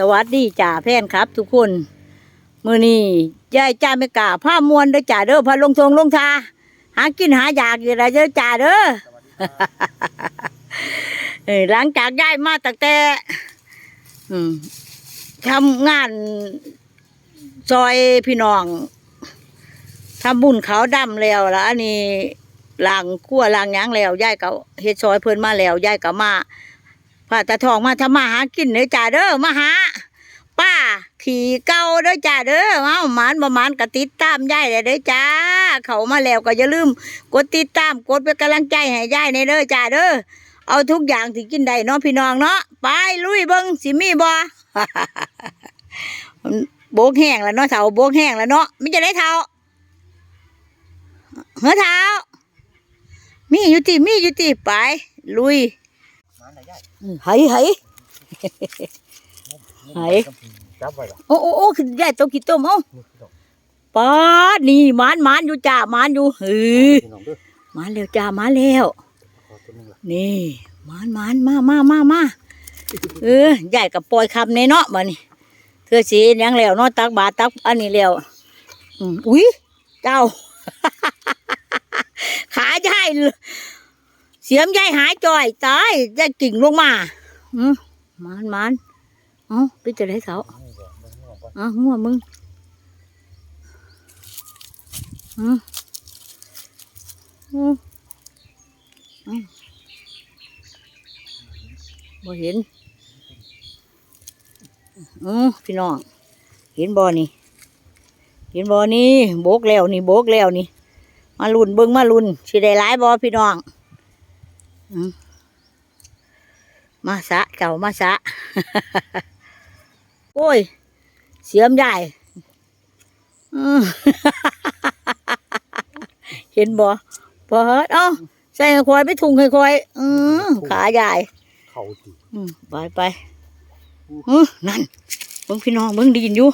สวัสดีจ่าแฟนครับ ทุกคนมือนี้ยายจ่าไม่กล้าผ้ามวนเด้อจ่าเด้อพาลงทงลงทาหากินหาอยากอยู่ไรเด้อจ่าเด้อหลังจากย้ายมาตั้งแต่ทำงานซอยพี่น้องทำบุญเขาดำแล้วแล้วอันนี้ล้างขั้วล้างยังแล้วย้ายก็เฮ็ดซอยเพิ่นมาแล้วย้ายก็มา พาตาทองมาทำมาหากินเด้อจ่าเด้อมาหาป้าขี่เก่าเด้อจ้าเด้อเอ้าหมานประมาณก็ติดตามยายเด้อจ้า เขามาแล้วก็อย่าลืม กดติดตามกดเป็นกำลังใจให้ยายในเด้อจ้าเด้อเอาทุกอย่างที่กินได้เนาะพี่น้องเนาะไปลุยเบิ้งสิมีบ่โบกแห้งแล้วเนาะเท้าโบกแห้งแล้วเนาะไม่จะได้เท้าเหือเท้ามีอยู่ติมีอยู่ติไป ลุย ไหนได้เฮ้ยเฮ้ยไหนจับไว้ละโอ้โอ้โอ้ขึ้นได้ตัวกี่ต้มเอ้ามือดอกป้าดนี่หมานหมานอยู่จ้าหมานอยู่เฮ้ยพี่น้องเด้อหมานแล้วจ้าหมานแล้วขอตัวหนึงละนี่หมานหมานมามามามาเออใหญ่กับปล่อยคำในเนาะมานี่เธอสีหยังแล้วเนาะตักบาตรตักอันนี้แล้วอืมอุ้ยเจ้าขาใหญ่ เสียมใหญ่หายจ่อยตายจะกิ่งลงมาอืมมานมานเอ้าไปจะได้เสาอกก่อนอะหัวมึงอืมอืมอืมบ่เห็นอืมพี่น้อง เห็นบ่นี่ เห็นบ่นี่โบกแล้วนี่โบกแล้วนี่ มาลุนเบิ้งมาลุนสิได้หลายบ่พี่น้อง มมาสะเจ้ามาสะ โอ้ย เสียมใหญ่อืมเห็นบ่พอเฮ็ดเอ้าใส่คอยไปถุงค่อยๆอืมขาใหญ่เข่าตีอืมไปไปอือนั่นเบิ่งพี่น้องเบิ่งไดีนอยู่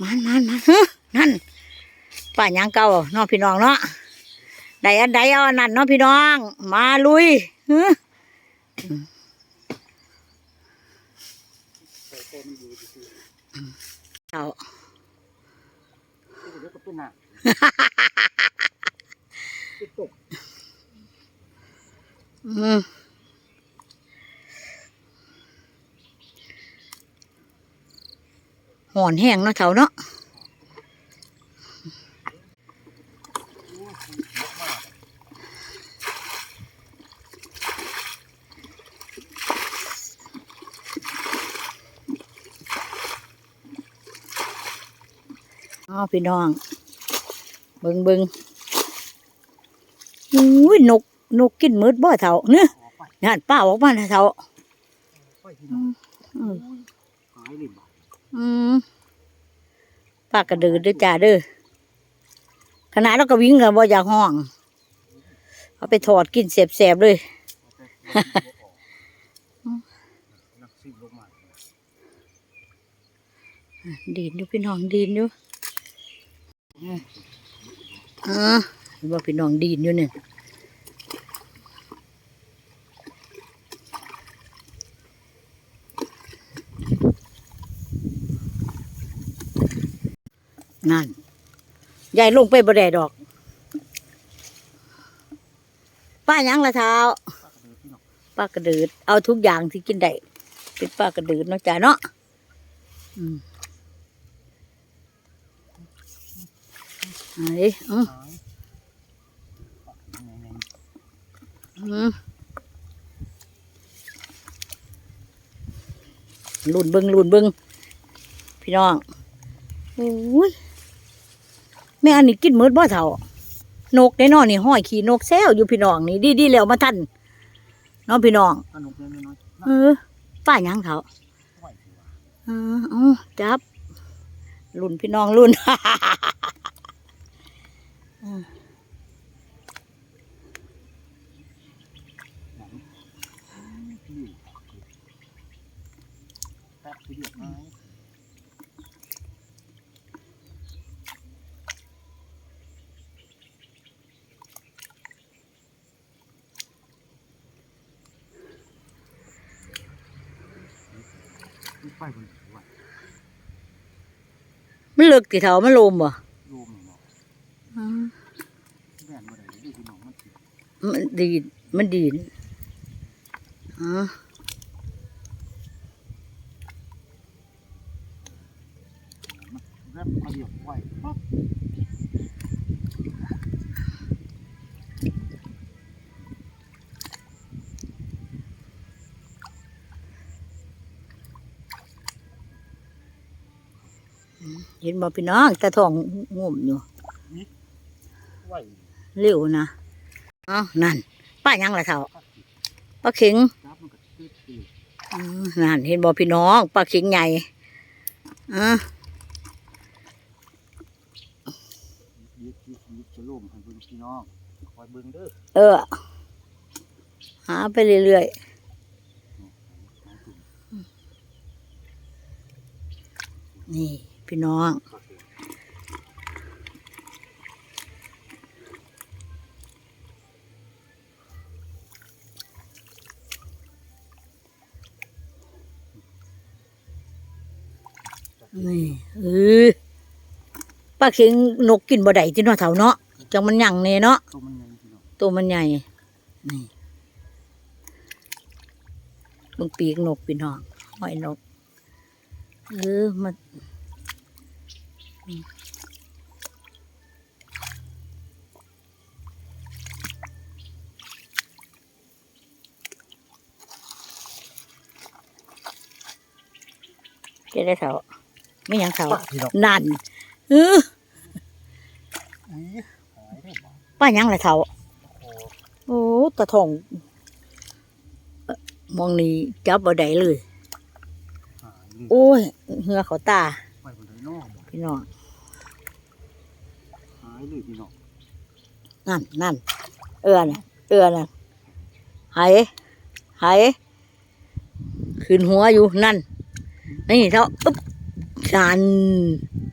มันมันมันเฮ้อนั่นป่าหยังเก่าเนาะพี่น้องเนาะ ได้อันใดเอาอันนั้นเนาะพี่น้อง มาลุยเฮ้อาหอืมหอนแห้งเนาะเถาเนาะ พี่น้อง เบิงเบิงอุ้ยนกนกกินมืดบ่เถาเนื้อออกไปนั่นป้าออกมาแล้วเถาไปพี่น้องอืมหายเลยบ่อืมป้ากระดือเด้อจ้าเด้อขนาดเราก็วิ่งกันบ่อยากห้อง เอาไปถอดกินเสียบๆเลยนักซิบลงมาดีนอยู่พี่น้องดีนอยู่ อืมอ่าเห็นว่าพี่น้องดีนอยู่เนี่ยนั่นยายลงไปบ่ได้ดอก ป้ายังละเท้าปากกระเดือพี่น้องป้ากระดืด เอาทุกอย่างที่กินได้ เป็นป้ากระดืดเนาะจ้าเนาะอืม ไอ้อืมหายยังไงอืมลุนเบิงลุนเบิงพี่น้องโอ้ยแม่อันนี้กินมืดบ่เท่านกได้นอนนี่ห้อยขี่นกแซวอยู่พี่น้องนี่ดีดีๆแล้วมาทันเน้องพี่น้องๆอันนกน้อยๆเออป้าหยังเขาไหวสิวะอ๋อเอาจับรุ่นพี่น้องรุ่น พี่แป๊บพี่เดียวหายไปบนไหวมันเลิกติเถามันลมบ่ โยมนี่เนาะ อืม แม่นบ่ได้ดูพี่น้องมันสิ มันดีดมันดีดอ๋อแรบมาเดียวไหวปั๊บเห็นบ่พี่น้องตาทองงุ่มอยู่ไหวเร็วนะเอ้านั่น ป้ายังละเท่าป้าข็งนั่นเห็นบ่พี่น้องป้าข็งใหญ่อะยิบยิบยิบจะล่มให้เบิ่งพี่น้องคอยเบิ่งเด้อเออ หาไปเรื่อยๆ นี่ พี่น้อง นี่เออป้าเข็งนกกินบ่ได้ที่เนาะเถาเนาะจังมันหยังเน่เนาะตัวมันใหญ่พี่น้องตัวมันใหญ่นี่เบิ่งปีกนกพี่น้องหอยนกเออมันเจะได้เถา ไม่หยังเถาปั๊บพี่น้องนั่นเอออุ้ยหายได้บ่ป้าหยังละเถาโอ้โอ้ตาทองเอ่อมองนี่จับบ่ได้เลยหายเลยโอ้ยเหงือเขาตาไปบนไดนอกบ่พี่น้องหายเลยพี่น้องนั่นนั่นเอือน่ะเอือน่ะหายหายขึ้นหัวอยู่นั่นนี่เท่า อึ๊บชัน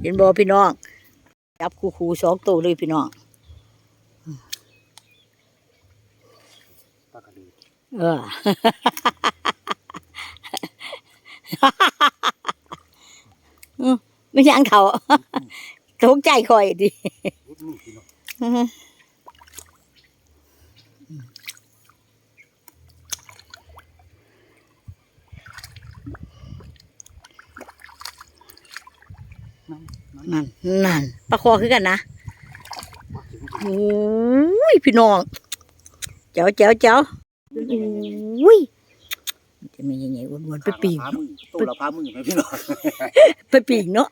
เห็นบ่พี่น้องจับคู่คูสองตัวเลยพี่น้องปลากระเดือเอออืมไม่ยังเขาตกใจคอยดิ รุดมือพี่ น้องนั่นนั่นนั่นนั่นปลาคอคือกันนะปลาเข็งโอ้ยพี่น้องเจ้าเจ้าเจ้าโอ้ยมันจะมียังไงอ้วนๆไปปีกพามือตัวละพามือไหมพี่น้องไปปีกเนาะ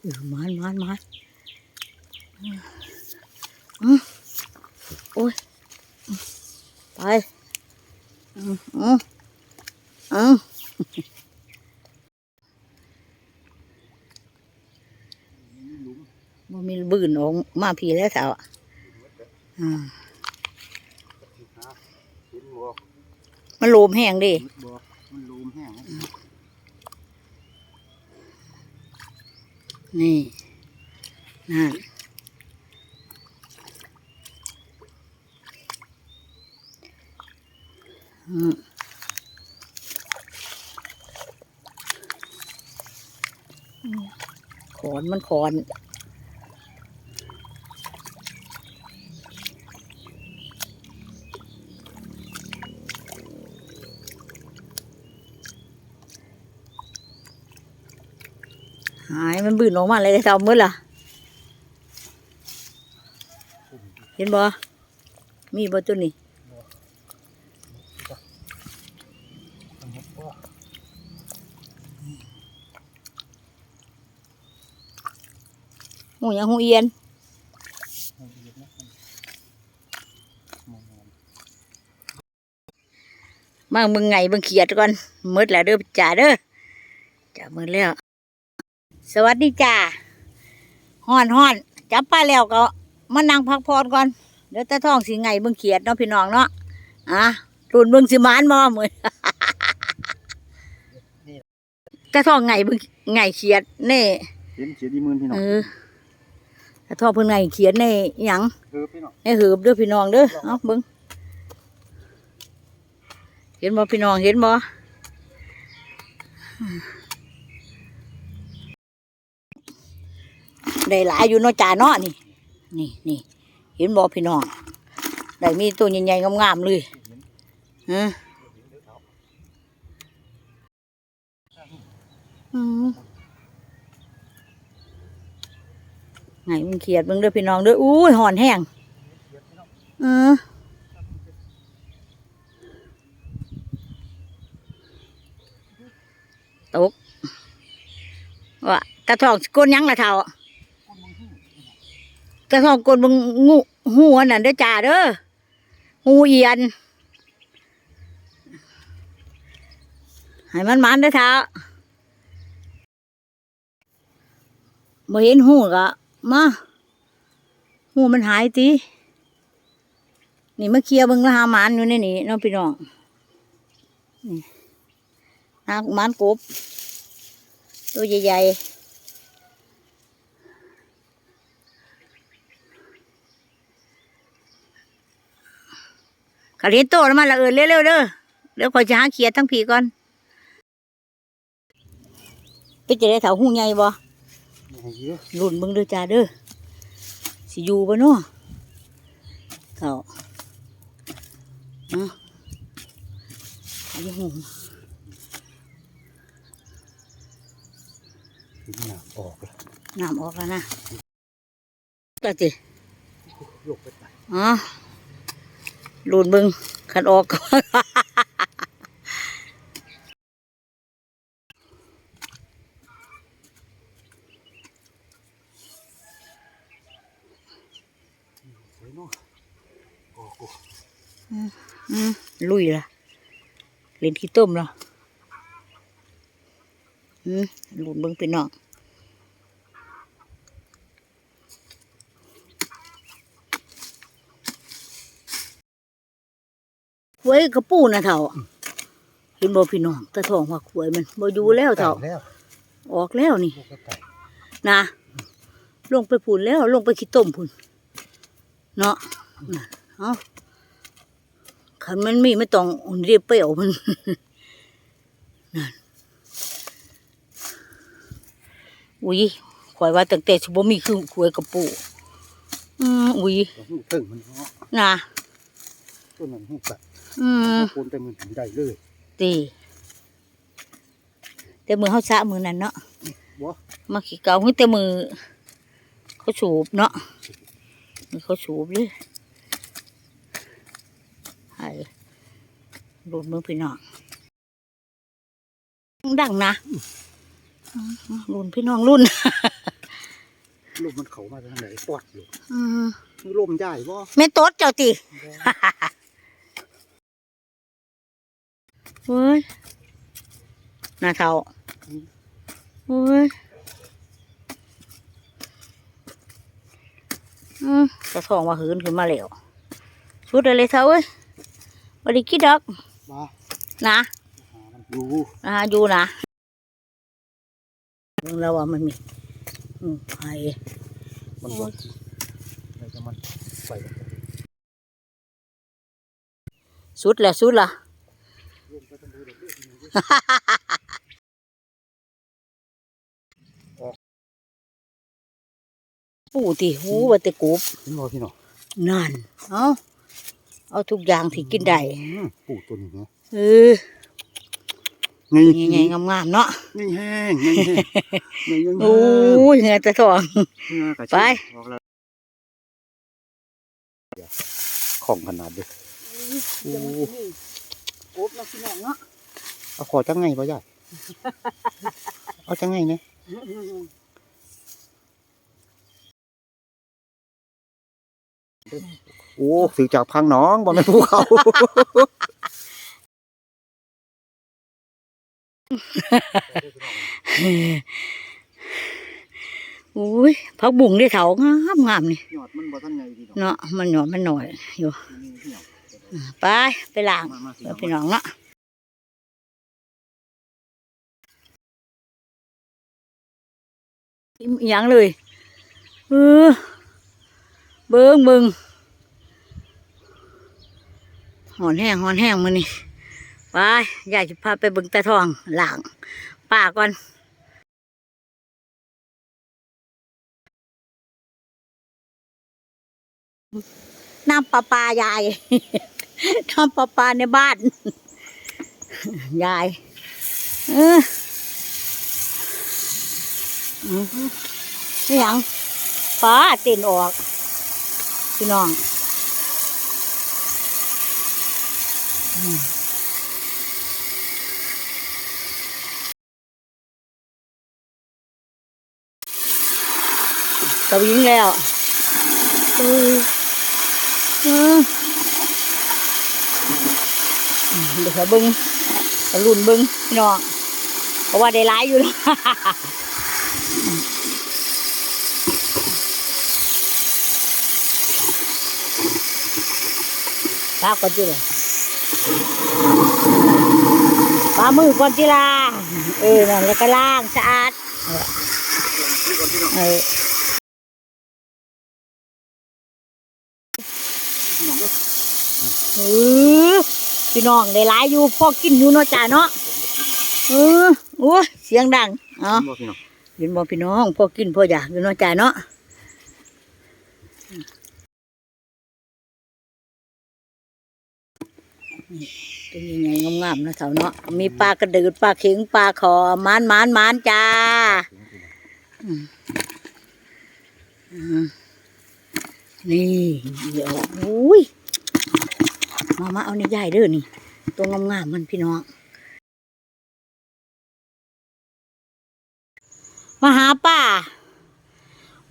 เออมานมานมานอืมโอ้ยไปอืมอืมอืม หลุม บ่มีบืนออกมาพีแล้วสาวอะอืมฮะเห็นบ่มันโลมแห้งดิมันหลุมแห้งนะนี่นั่นอืมขอนมันขอน หายมันบืนออกมาเลยได้เท่ามืดล่ะ เห็นบ่ มีบ่ตัวนี้หูยังหูเอียนมันเมันมองมามึงไงมึงเขียดก่อนมืดแล้วเด้อจ่าเด้อจ่ามืดแล้ว สวัสดีจ่าฮ้อนฮ้อนจับปลาแล้วก็มานั่งพักผ่อนก่อนเดี๋ยวตาท้องสิไงเบิ่งเขียดเนาะพี่น้องเนาะอะรุนเบิ่งสิมานบ่มื้อตาท้องไงเบิ่งไงเขียดแน่เห็นเสียดีมือพี่น้อเองอตาท้องเพิ่นไงเขียดแน่หยังเออพี่น้องให้หืบเด้อพี่น้องเด้อเอาเบิ่งเห็นบ่พี่น้องเห็นบ่ ได้หลายอยู่เนาะจ่าเนาะนี่ นี่นี่เห็นบ่พี่น้องได้มีตัวใหญ่ๆงามๆเลยฮะไงมันเขียดเบิ่งเด้อพี่น้องเด้ออุ้ยหอนแห้งเออตกว่าตาทองก้นยังละเท่า ตาทองก้นเบึงงูหูอันนั้นเด้อจ่าเด้อหูเอียนให้มันมันเด้อเท่าบ่เห็นหูก็มาหูมันหายตินี่มาเคลียร์เบิ่งละหามันอยู่ในนี่น้องพี่น้องนี่หามันกบตัวใหญ่ๆ กะเรียนโตแล้วมันละเอินเร็วๆเด้อเดี๋ยวคอยจะหาเขียดทั้งผีก่อนไปจะได้เถาหูใหญ่บ่ให้เยอะรุ่นเบิ่งเด้อจ้าเด้อสิอยู่บ่เนาะเถาเนาะเอาอยู่หูถึงหนักออกแล้วน้ำออกแล้วนะก็สิยกไปไปอ๋อ รุ่นเบิ่งคันออกก่อนออกกูอืมลุยละเล่นขี้ต้มละอืมหลุนเบิ่งพี่น้อง หวยกระปูนะเถ่าเห็นบ่พี่น้องตะทองว่าขวยมันบ่อยู่แล้วเถ่าแล้วออกแล้วนี่ยกไปไปนะลงไปพูนแล้วลงไปขี้ต้มพูนเนาะน่ะเอาขันมันมีไม่ต้องอุ่นเรียบเปรี้ยวมันนั่นอุ้ยข่อยว่าตั้งแต่สิบ่มีคือขวยกระปูอืมอุ้ยแล้วหูตึงมันเนาะนะต้นนั้นหูกัด อืมโคนแต่มันถึงได้เลยตีแต่มือเขาสะมือนั้นเนาะบ่มาขี้เกาเฮ้ยแต่มือ เขาสูบเนาะมือเขาสูบเลยไอ้รูดมือพี่น้องดังนะรุ่นพี่น้องรุ่นลมมันเข้ามาทางไหนปอดอยู่อืมมีลมใหญ่บ่แม่โต๊ดเจ้าติ เฮ้ยหน้าเท่าเฮ้ยอืมจะท้องว่าหืนขึ้นมาแล้วสุดเลยเท่าเอ้ยบไดีคิดดอกมานะหามันอยู่นะอยู่นะเบิ่งแล้วว่ามันมีอืมไอ้มันบ่แล้วจะมันไปสุดแล้วสุดละ ลมไปทางใดดอกเด้อ ปูติหูว่าแต่กบเห็นบ่พี่น้องนั่น เอาเอาทุกอย่างที่กินได้อืมปูตัวนี้เนาะเออนี่ยังไงงามๆเนาะนี่แห้งนี่แห้งนี่ยังโอ้ยเหงื่อจะทองไปของขนาดเด้อโอ้กบนะพี่น้องเนาะ เอาขอจังไงบ่ยายเอาจังไงเนี่ยโอ้สือจากพังหน้องบ่แม่นภูเขาโอ้ยผักบุ้งได้เถางามงามๆนี่ยอดมันบ่ทันไงพี่น้องเนาะมันหน่อยมันหน่อยอยู่นี่เหี่ยวไป ไปล้างมามาเดี๋ยวพี่น้องเนาะ ทิมยังเลยเออเบิ้งเบิ้งหอนแห้งหอนแห้งมือนี่ไปยายจะพาไปเบิ้งตาทองหลังป่าก่อนน้ำปลาปลายายน้ำปลาปลาในบ้าน ยาย เออ นี่ยังฟ้าเต้นออก พี่น้องอืมกระวิ่งแล้วเออเอออืมเดี๋ยวเบิ้งเขาลุ่นเบิ้งพี่น้องเพราะว่าได้ร้ายอยู่แล้ว ปลาก่อนจิล่ะปลามือก่อนจิล่ะเออนั่นแล้วก็ล้างสะอาดเออพี่น้องก็เออพี่น้องได้หลายอยู่พ่อกินอยู่เนาะจ้าเนาะเออโอ้เสียงดังเอ๋อพี่น้อง เห็นบ่พี่น้องพ่อกินพ่ออยากอยู่เนาะจ้าเนาะนี่ตัวใหญ่ๆงามๆนะเสาเนาะมีปลากระดืดปลาเข็งปลาขอมานมานมานจ้าอนี่เดี๋ยวอุ้ยมามาเอาในใหญ่เด้อนี่ ตัวงามๆมันพี่น้อง มาหาป้า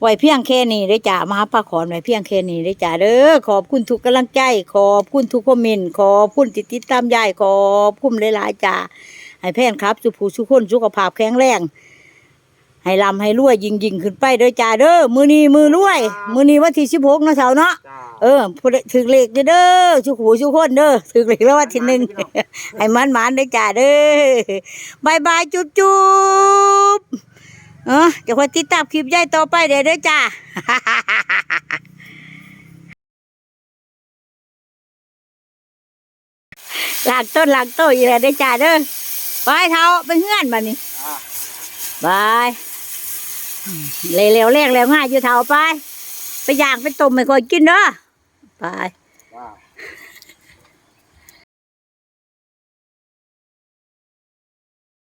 ไว้เพียงแค่นี้ได้อจ้ามาหาป้าขอนไว้เพียงแค่นี้ได้อจ้าเด้อขอบคุณทุกกำลังใจ ขอบคุณทุกคอมเมนต์ขอบคุณติดติดตามยายขอบคุณหลายๆจ้าให้แพนครับ สุภูสุขคนสุขภาพแข็งแรงให้ลำให้รวยยิงยิงๆขึ้นไปเด้อจ้าเด้อมือนี้มือรวย มือนี้วันที่สิบหกนะเสาร์เนาะจ้าเออผู้ใดถือเลขเด้อเด้อชุกหูชุกคนเด้อถือเลขแล้ววันที่หนึ่งให้มันมันๆเด้อจ้าเด้อบายบายจุ๊บจุ๊บ เออจะคอยติดตามคลิปใหญ่ต่อไปเด้อเด้อจ้าหลักต้นหลักต้นอีกแล้วเด้อจ้าเด้อไปเท้าไปเฮือนมานี่อ่าบายเร็วๆแรกแล้วง่ายอยู่เท่าไป ไปย่างไปต้มไม่ค่อยกินเด้อไปจ้า